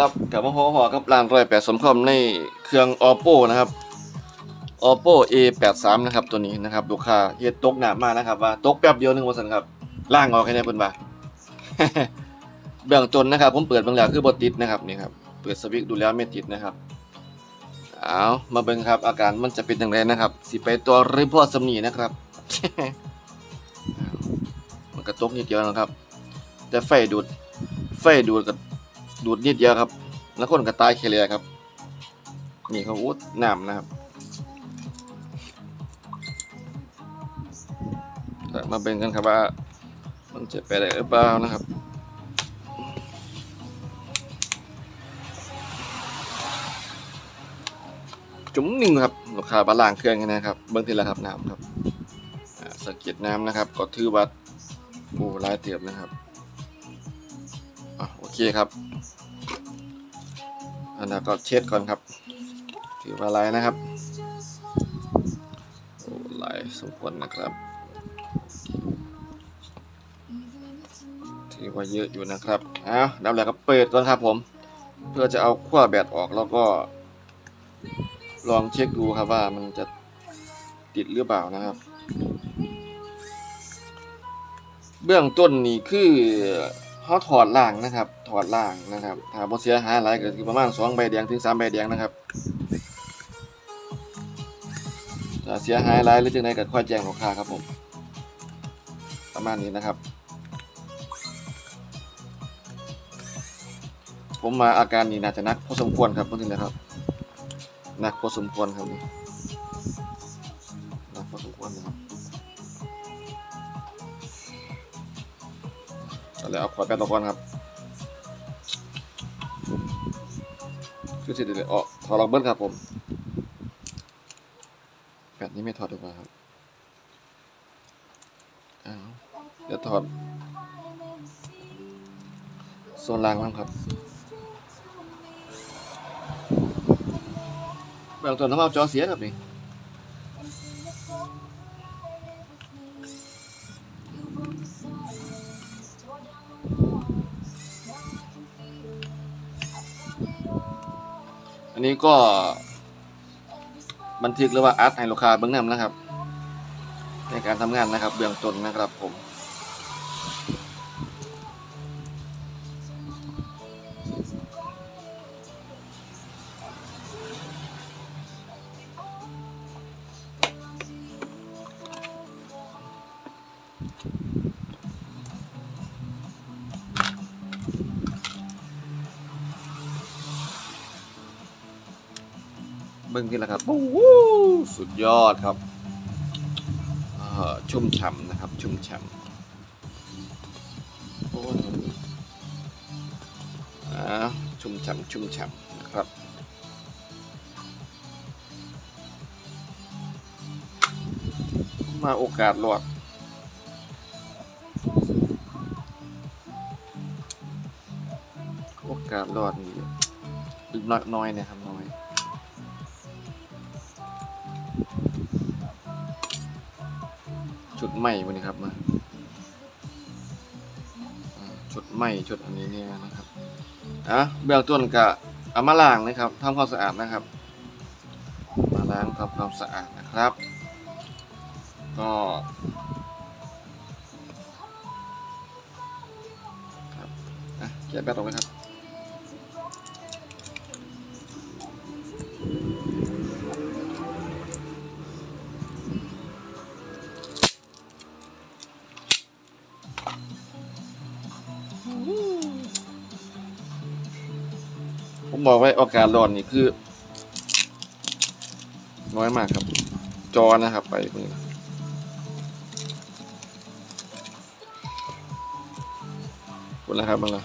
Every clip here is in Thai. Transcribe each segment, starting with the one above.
ครับกับมาพบพอกับร้านร้อยแปดสมคอมในเครื่อง oppo นะครับ oppo a 8 3นะครับตัวนี้นะครับลูกค้าเฮ็ดตกหนามากนะครับ ว่าตกแป๊บเดียวหนึ่งว่าซั่นครับล่างออกแค่นี้เพิ่นว่าเบื้องต้นนะครับ ผมเปิดเบางแล้วคือบ่ติดนะครับนี่ครับเปิดสวิตช์ดูแล้วไม่ติดนะครับเอามาเบิ่งครับ อาการมันจะเป็นจังไดนะครับ สิไปตัวหรือพอสำนีนะครับ มันกระตกนิดเดียวนะครับ แต่ไฟดูดไฟดูดกับ ดูดนิดเดียวครับ แล้วคนก็ตายเคลียครับ นี่เขาอุ้ดน้ำนะครับมาเป็นกันครับว่า มันจะไปได้หรือเปล่านะครับจุ๋มหนึ่งครับลูกค้าบาล่างเครื่องกันนะครับ เบื้องที่ล้วครับน้ำครับสะเก็ดน้ำนะครับ ก็ถือว่าโอ้ลายเตียบนะครับ เคครับ อันนั้ก็เช็ดก่อนครับ ถือว่าลายนะครับโอ้ยสมควรนะครับ ถือว่าเยอะอยู่นะครับอ้าวดับแล้วก็เปิดก่อนครับผม เพื่อจะเอาขั้วแบตออกแล้วก็ ลองเช็คดูครับว่ามันจะติดหรือเปล่านะครับ เบื้องต้นนี่คือ เขาถอดล่างนะครับ ถอดล่างนะครับ ถ้าบ่เสียหายหลายก็คือประมาณ2ใบแดงถึง3ใบแดงนะครับถ้าเสียหายหลายหรือจังไดก็ค่อยแจ้งลูกค้าครับผม ประมาณนี้นะครับ ผมมาอาการนี้น่าจะนักพอสมควรครับเพิ่นนะครับนักพอสมควรครับนี่นักพอสมควรนะครับ เอาแล้วเอาขวดแป๊บตะกอนครับคือสิเดี๋ยวออกถอดลอกเบิ้ลครับผมแปดนี้ไม่ถอดดีกว่าครับอ้าเดี๋ยวถอดโซนล่างบ้างครับบื้องต้นต้องเอาจอเสียครับนี่ นนี้ก็ บันทึกหรือว่าอัดให้ลูกค้าเบื้องนำนะครับ ในการทำงานนะครับ เบื้องต้นนะครับผม เบิ้งที่ละครับโอ้โหสุดยอดครับชุ่มฉ่ำนะครับ ชุ่มฉ่ำอ้ยอ่าชุ่มฉ่ำชุ่มฉ่ำนะครับมาโอกาสรอดโอกาสรอดนี่น้อยน้อยนะครับน้อย ชุดใหม่วันนี้ครับมาชุดใหม่ชุดอันนี้เนี่ยนะครับอะเบื้องต้นก็เอามาล้างนะครับทำความสะอาดนะครับ มาล้างทำความสะอาดนะครับ ก็ครับอะแกะแบตออกเลยครับ ผมบอกไว้โอกาสร้อนนี่คือ น้อยมากครับ จอนะครับไปมือคุณแล้วครับมันละ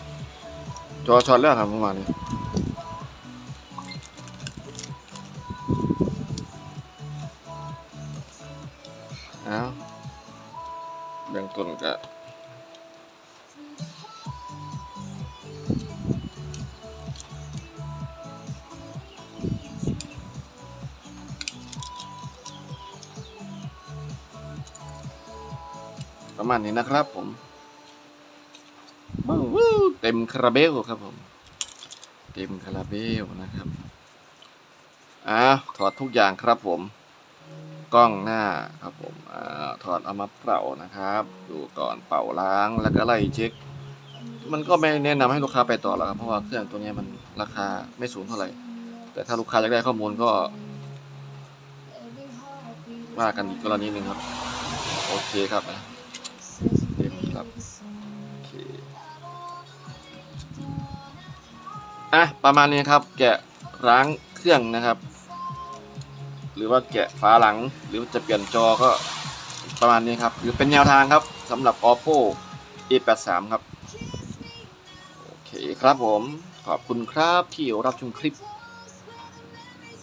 จอช็อตแล้วครับประมาณนี้อ้าวเบื้องต้นก็ ประมาณนี้นะครับผมเต็มคาราเบลครับผม เต็มคาราเบลนะครับอ่าวถอดทุกอย่างครับผม กล้องหน้าครับผมอ่าถอดเอามาเป่านะครับ ดูก่อนเป่าล้างแล้วก็ไล่เช็ค มันก็ไม่แนะนำให้ลูกค้าไปต่อแล้วครับเพราะว่าเครื่องตัวนี้มันราคาไม่สูงเท่าไหร่ แต่ถ้าลูกค้าอยากได้ข้อมูลก็ว่ากันอีกกรณีหนึ่งครับ โอเคครับนะ อะประมาณนี้ครับ แกะล้างเครื่องนะครับ หรือว่าแกะฝาหลังหรือจะเปลี่ยนจอก็ประมาณนี้ครับหรือเป็นแนวทางครับสำหรับ oppo a83 ครับ โอเคครับผมขอบคุณครับที่รับชมคลิป